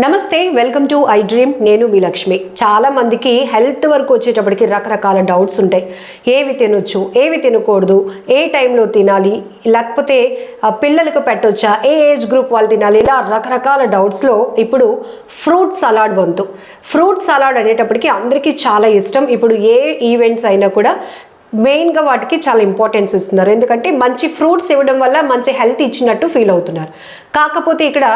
నమస్తే welcome to I dream. నేను మీ లక్ష్మి. చాలా మందికి హెల్త్ వరకు వచ్చేటప్పటికి రకరకాల డౌట్స్ ఉంటాయి. ఏవి తినొచ్చు ఏవి తినకూడదు ఏ టైంలో తినాలి లేకపోతే పిల్లలకు పెట్టొచ్చా ఏ ఏజ్ గ్రూప్ వాళ్ళు తినాలి ఇలా రకరకాల డౌట్స్లో ఇప్పుడు ఫ్రూట్ సలాడ్ వంతు. ఫ్రూట్ సలాడ్ అనేటప్పటికి అందరికీ చాలా ఇష్టం. ఇప్పుడు ఏ ఈవెంట్స్ అయినా కూడా మెయిన్గా వాటికి చాలా ఇంపార్టెన్స్ ఇస్తున్నారు. ఎందుకంటే మంచి ఫ్రూట్స్ ఇవ్వడం వల్ల మంచి హెల్త్ ఇచ్చినట్టు ఫీల్ అవుతున్నారు. కాకపోతే ఇక్కడ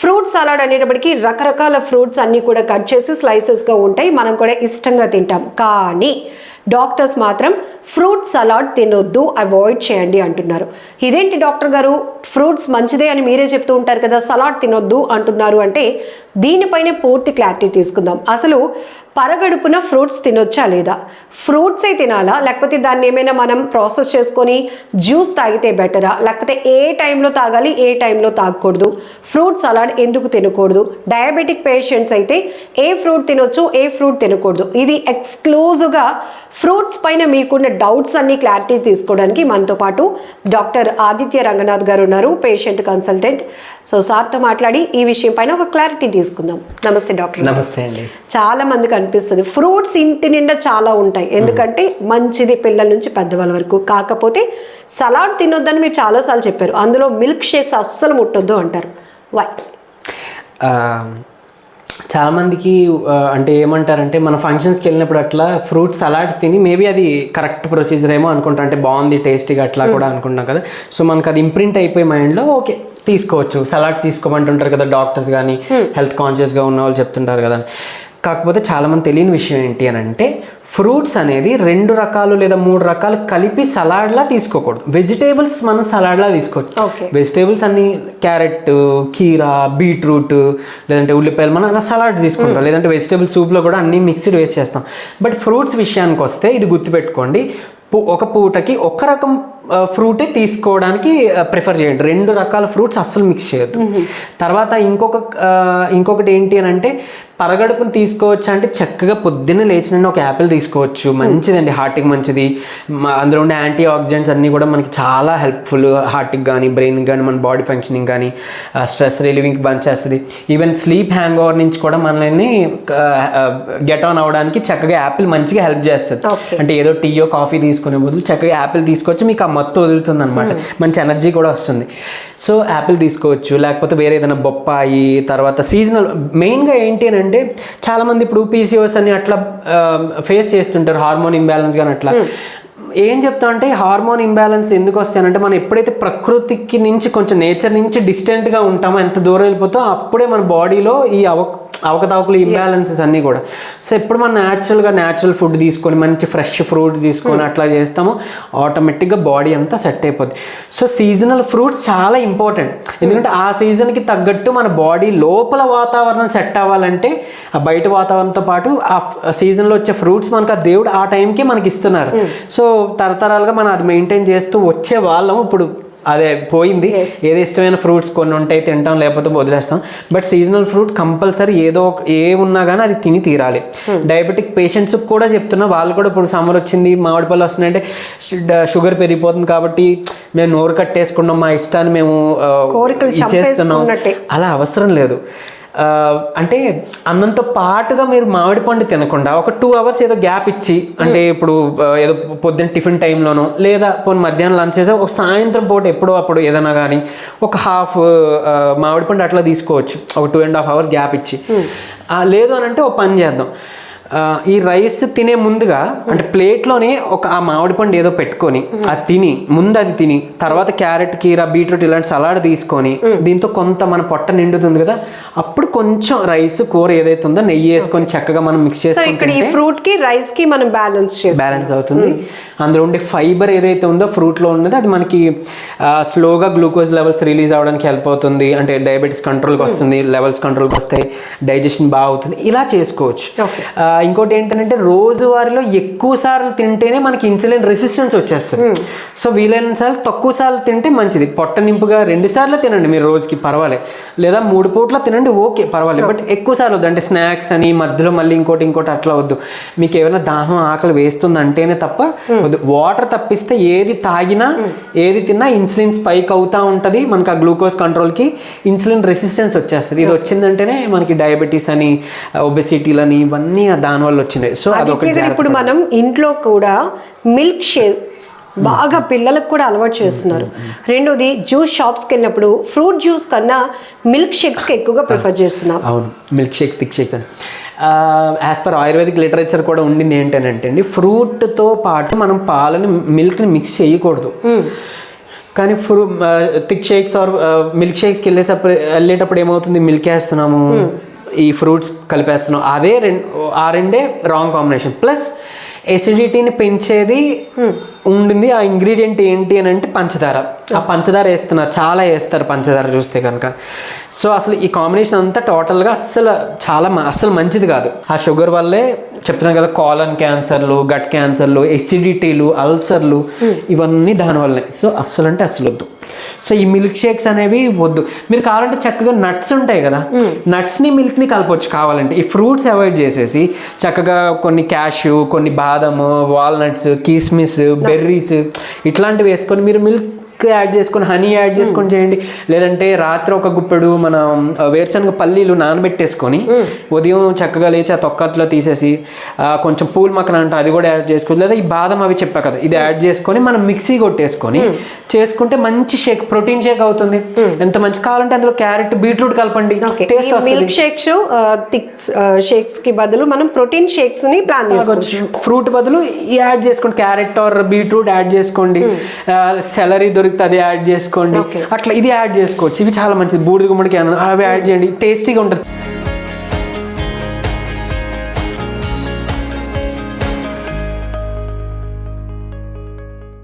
ఫ్రూట్ సలాడ్ అనేటప్పటికీ రకరకాల ఫ్రూట్స్ అన్నీ కూడా కట్ చేసి స్లైసెస్గా ఉంటాయి. మనం కూడా ఇష్టంగా తింటాం. కానీ డాక్టర్స్ మాత్రం ఫ్రూట్ సలాడ్ తినొద్దు అవాయిడ్ చేయండి అంటున్నారు. ఇదేంటి డాక్టర్ గారు? ఫ్రూట్స్ మంచిదే అని మీరే చెప్తూ ఉంటారు కదా సలాడ్ తినొద్దు అంటున్నారు అంటే దీనిపైనే పూర్తి క్లారిటీ తీసుకుందాం. అసలు పరగడుపున ఫ్రూట్స్ తినొచ్చా లేదా? ఫ్రూట్సే తినాలా? లేకపోతే దాన్ని ఏమైనా మనం ప్రాసెస్ చేసుకొని జ్యూస్ తాగితే బెటరా? లేకపోతే ఏ టైంలో తాగాలి ఏ టైంలో తాగకూడదు? ఫ్రూట్ సలాడ్ ఎందుకు తినకూడదు? డయాబెటిక్ పేషెంట్స్ అయితే ఏ ఫ్రూట్ తినొచ్చు ఏ ఫ్రూట్ తినకూడదు. ఇది ఎక్స్క్లూజివ్గా ఫ్రూట్స్ పైన మీకున్న డౌట్స్ అన్ని క్లారిటీ తీసుకోవడానికి మనతో పాటు డాక్టర్ ఆదిత్య రంగనాథ్ గారు ఉన్నారు పేషెంట్ కన్సల్టెంట్. సో సార్తో మాట్లాడి ఈ విషయం పైన ఒక క్లారిటీ తీసుకుందాం. నమస్తే డాక్టర్. నమస్తే అండి. చాలా మందికి అనిపిస్తుంది. ఫ్రూట్స్ ఇంటి నిండా చాలా ఉంటాయి. ఎందుకంటే మంచిది పిల్లల నుంచి పెద్దవాళ్ళ వరకు. కాకపోతే సలాడ్ తినొద్దని మీరు చాలాసార్లు చెప్పారు. అందులో మిల్క్ షేక్స్ అస్సలు ముట్టొద్దు అంటారు. వై చాలామందికి అంటే ఏమంటారంటే మన ఫంక్షన్స్కి వెళ్ళినప్పుడు అట్లా ఫ్రూట్ సలాడ్స్ తిని మేబీ అది కరెక్ట్ ప్రొసీజర్ ఏమో అనుకుంటా అంటే బాగుంది టేస్టీగా అట్లా కూడా అనుకుంటాం కదా. సో మనకు అది ఇంప్రింట్ అయిపోయి మైండ్లో ఓకే తీసుకోవచ్చు. సలాడ్స్ తీసుకోమంటుంటారు కదా డాక్టర్స్ కానీ హెల్త్ కాన్షియస్గా ఉన్న వాళ్ళు చెప్తుంటారు కదా. కాకపోతే చాలామంది తెలియని విషయం ఏంటి అని అంటే ఫ్రూట్స్ అనేది రెండు రకాలు లేదా మూడు రకాలు కలిపి సలాడ్లా తీసుకోకూడదు. వెజిటేబుల్స్ మనం సలాడ్లా తీసుకోవచ్చు. వెజిటేబుల్స్ అన్ని క్యారెట్ కీరా బీట్రూట్ లేదంటే ఉల్లిపాయలు మనం అలా సలాడ్ తీసుకుంటాం. లేదంటే వెజిటేబుల్ సూప్లో కూడా అన్ని మిక్స్డ్ వేస్ట్ చేస్తాం. బట్ ఫ్రూట్స్ విషయానికి వస్తే ఇది గుర్తుపెట్టుకోండి. పు- ఒక పూటకి ఒక రకం ఫ్రూటే తీసుకోవడానికి ప్రిఫర్ చేయండి. రెండు రకాల ఫ్రూట్స్ అస్సలు మిక్స్ చేయొద్దు. తర్వాత ఇంకొక ఇంకొకటి ఏంటి అని అంటే పరగడుపుని తీసుకోవచ్చు అంటే చక్కగా పొద్దున్న లేచిన ఒక యాపిల్ తీసుకోవచ్చు. మంచిదండి హార్ట్కి మంచిది. అందులో ఉండే యాంటీ ఆక్సిడెంట్స్ అన్నీ కూడా మనకి చాలా హెల్ప్ఫుల్ హార్ట్కి కానీ బ్రెయిన్కి కానీ మన బాడీ ఫంక్షనింగ్ కానీ స్ట్రెస్ రిలీవింగ్కి బంద్ చేస్తుంది ఈవెన్ స్లీప్ హ్యాంగ్ ఓవర్ నుంచి కూడా మనల్ని గెట్ ఆన్ అవ్వడానికి చక్కగా యాపిల్ మంచిగా హెల్ప్ చేస్తుంది. అంటే ఏదో టీయో కాఫీ తీసుకునే బదులు చక్కగా యాపిల్ తీసుకొచ్చి మీకు ఆ మత్తు వదులుతుంది అనమాట మంచి ఎనర్జీ కూడా వస్తుంది. సో యాపిల్ తీసుకోవచ్చు. లేకపోతే వేరే ఏదైనా బొప్పాయి తర్వాత సీజనల్ మెయిన్గా ఏంటి అని అంటే చాలామంది ఇప్పుడు పీసీఓస్ అని అట్లా ఫేస్ చేస్తుంటారు హార్మోన్ ఇంబ్యాలెన్స్ కానీ అట్లా. ఏం చెప్తా అంటే హార్మోన్ ఇంబ్యాలెన్స్ ఎందుకు వస్తాయంటే మనం ఎప్పుడైతే ప్రకృతికి నుంచి కొంచెం నేచర్ నుంచి డిస్టెంట్గా ఉంటామో ఎంత దూరం వెళ్ళిపోతామో అప్పుడే మన బాడీలో ఈ అవ అవకతవకలు ఇంబ్యాలెన్సెస్ అన్నీ కూడా. సో ఎప్పుడు మనం న్యాచురల్గా న్యాచురల్ ఫుడ్ తీసుకొని మంచి ఫ్రెష్ ఫ్రూట్స్ తీసుకొని అట్లా చేస్తామో ఆటోమేటిక్గా బాడీ అంతా సెట్ అయిపోద్ది. సో సీజనల్ ఫ్రూట్స్ చాలా ఇంపార్టెంట్ ఎందుకంటే ఆ సీజన్కి తగ్గట్టు మన బాడీ లోపల వాతావరణం సెట్ అవ్వాలంటే ఆ బయట వాతావరణంతో పాటు ఆ సీజన్లో వచ్చే ఫ్రూట్స్ మనకు ఆ దేవుడు ఆ టైంకి మనకి ఇస్తున్నారు. సో తరతరాలుగా మనం అది మెయింటైన్ చేస్తూ వచ్చే వాళ్ళం ఇప్పుడు. అదే పోయింది. ఏది ఇష్టమైన ఫ్రూట్స్ కొన్ని ఉంటాయి తింటాం లేకపోతే వదిలేస్తాం. బట్ సీజనల్ ఫ్రూట్ కంపల్సరీ ఏదో ఏ ఉన్నా కానీ అది తిని తీరాలి. డయాబెటిక్ పేషెంట్స్ కూడా చెప్తున్నా వాళ్ళు కూడా ఇప్పుడు సమ్మర్ వచ్చింది మామిడి పళ్ళు వస్తున్నాయంటే షుగర్ పెరిగిపోతుంది కాబట్టి మేము నోరు కట్టేసుకున్నాం మా ఇష్టాన్ని మేము ఇచ్చేస్తున్నాం. అలా అవసరం లేదు. అంటే అన్నంతో పాటుగా మీరు మామిడి పండు తినకుండా ఒక టూ అవర్స్ ఏదో గ్యాప్ ఇచ్చి అంటే ఇప్పుడు ఆ, ఏదో పొద్దున్న టిఫిన్ టైంలోనో లేదా పోనీ మధ్యాహ్నం లంచ్ చేసే ఒక సాయంత్రం పూట ఎప్పుడో అప్పుడు ఏదైనా కానీ ఒక హాఫ్ మామిడి పండు అట్లా తీసుకోవచ్చు. ఒక two and half hours gap ఇచ్చి. ఆ, లేదు అని అంటే ఒక పని చేద్దాం. ఈ రైస్ తినే ముందుగా అంటే ప్లేట్లోనే ఒక ఆ మామిడి పండు ఏదో పెట్టుకొని అది తిని ముందు అది తిని తర్వాత క్యారెట్ కీర బీట్రూట్ ఇలాంటి సలాడ్ తీసుకొని దీంతో కొంత మన పొట్ట నిండుతుంది కదా అప్పుడు కొంచెం రైస్ కూర ఏదైతే ఉందో నెయ్యి వేసుకొని చక్కగా మనం మిక్స్ తింటే ఫ్రూట్కి రైస్కి మనం బ్యాలెన్స్ బ్యాలెన్స్ అవుతుంది. అందులో ఉండే ఫైబర్ ఏదైతే ఉందో ఫ్రూట్లో ఉన్నది అది మనకి స్లోగా గ్లూకోజ్ లెవెల్స్ రిలీజ్ అవ్వడానికి హెల్ప్ అవుతుంది. అంటే డయాబెటీస్ కంట్రోల్కి వస్తుంది లెవెల్స్ కంట్రోల్కి వస్తాయి డైజెషన్ బాగా అవుతుంది. ఇలా చేసుకోవచ్చు. ఇంకోటి ఏంటంటే రోజువారీలో ఎక్కువ సార్లు తింటేనే మనకి ఇన్సులిన్ రెసిస్టెన్స్ వచ్చేస్తుంది. సో వీలైన సార్లు తక్కువ సార్లు తింటే మంచిది. పొట్ట నింపుగా రెండు సార్లు తినండి మీరు రోజుకి పర్వాలేదు లేదా మూడు పూట్ల తినండి తినండి ఓకే పర్వాలేదు. బట్ ఎక్కువ సార్లు వద్దు. అంటే స్నాక్స్ అని మధ్యలో మళ్ళీ ఇంకోటి ఇంకోటి అట్లా వద్దు. మీకు ఏమైనా దాహం ఆకలి వేస్తుంది అంటేనే తప్ప వద్దు. వాటర్ తప్పిస్తే ఏది తాగినా ఏది తిన్నా ఇన్సులిన్ స్పైక్ అవుతా ఉంటుంది. మనకి ఆ గ్లూకోజ్ కంట్రోల్కి ఇన్సులిన్ రెసిస్టెన్స్ వచ్చేస్తుంది. ఇది వచ్చిందంటేనే మనకి డయాబెటీస్ అని ఒబెసిటీలని ఇవన్నీ దానివల్ల వచ్చినాయి సో అదొక ఇప్పుడు మనం ఇంట్లో కూడా మిల్క్ షేక్స్ బాగా పిల్లలకు కూడా అలవాటు చేస్తున్నారు. రెండోది జ్యూస్ షాప్స్కి వెళ్ళినప్పుడు ఫ్రూట్ జ్యూస్ కన్నా మిల్క్ షేక్స్కి ఎక్కువగా ప్రిఫర్ చేస్తున్నాం. అవును. మిల్క్ షేక్స్ థిక్ షేక్స్ అని. యాజ్ పర్ ఆయుర్వేదిక్ లిటరేచర్ కూడా ఉండింది ఏంటంటే అండి ఫ్రూట్తో పాటు మనం పాలని మిల్క్ని మిక్స్ చేయకూడదు. కానీ ఫ్రూ థిక్ షేక్స్ ఆర్ మిల్క్ షేక్స్కి వెళ్ళేటప్పుడు వెళ్ళేటప్పుడు ఏమవుతుంది? మిల్క్ వేస్తున్నాము. ఈ ఫ్రూట్స్ కలిపేస్తున్నాం. అదే రెండు ఆ రెండే రాంగ్ కాంబినేషన్. ప్లస్ ఎసిడిటీని పెంచేది ఉండింది. ఆ ఇంగ్రీడియంట్ ఏంటి అని అంటే పంచదార. ఆ పంచదార వేస్తున్నారు. చాలా వేస్తారు పంచదార చూస్తే కనుక. సో అసలు ఈ కాంబినేషన్ అంతా టోటల్గా అస్సలు చాలా మ- అస్సలు మంచిది కాదు. ఆ షుగర్ వల్లే చెప్తున్నాను కదా కాలన్ క్యాన్సర్లు గట్ క్యాన్సర్లు ఎసిడిటీలు అల్సర్లు ఇవన్నీ దానివల్లనే సో అస్సలు అంటే అస్సలు వద్దు. సో ఈ మిల్క్ షేక్స్ అనేవి వద్దు. మీరు కావాలంటే చక్కగా నట్స్ ఉంటాయి కదా. నట్స్ని మిల్క్ని కలపొచ్చు కావాలంటే. ఈ ఫ్రూట్స్ అవాయిడ్ చేసేసి చక్కగా కొన్ని క్యాషు కొన్ని బాదము వాల్నట్స్ కిస్మిస్ బెర్రీస్ ఇట్లాంటివి వేసుకొని మీరు మిల్క్ యాడ్ చేసుకొని హనీ యాడ్ చేసుకొని చేయండి. లేదంటే రాత్రి ఒక గుప్పెడు మనం వేరుశనగ పల్లీలు నానబెట్టేసుకొని ఉదయం చక్కగా లేచి ఆ తొక్కట్లో తీసేసి కొంచెం పూల్ మక్కన అంట అది కూడా యాడ్ చేసుకోవచ్చు. లేదా ఈ బాదం అవి చెప్పా కదా ఇది యాడ్ చేసుకొని మనం మిక్సీ కొట్టేసుకొని చేసుకుంటే మంచి షేక్ ప్రోటీన్ షేక్ అవుతుంది. ఎంత మంచి కావాలంటే అందులో క్యారెట్ బీట్రూట్ కలపండి. టేస్ట్ మిల్క్ షేక్స్ థిక్ షేక్స్కి బదులు మనం ప్రోటీన్ షేక్స్ని ప్లాన్ చేసుకోవచ్చు. ఫ్రూట్ బదులు యాడ్ చేసుకోండి. క్యారెట్ ఆర్ బీట్రూట్ యాడ్ చేసుకోండి. సెలరీ దొరికితే అది యాడ్ చేసుకోండి. అట్లా ఇది యాడ్ చేసుకోవచ్చు. ఇవి చాలా మంచిది. బూడిద గుమ్మడికి అవి యాడ్ చేయండి. టేస్టీగా ఉంటుంది.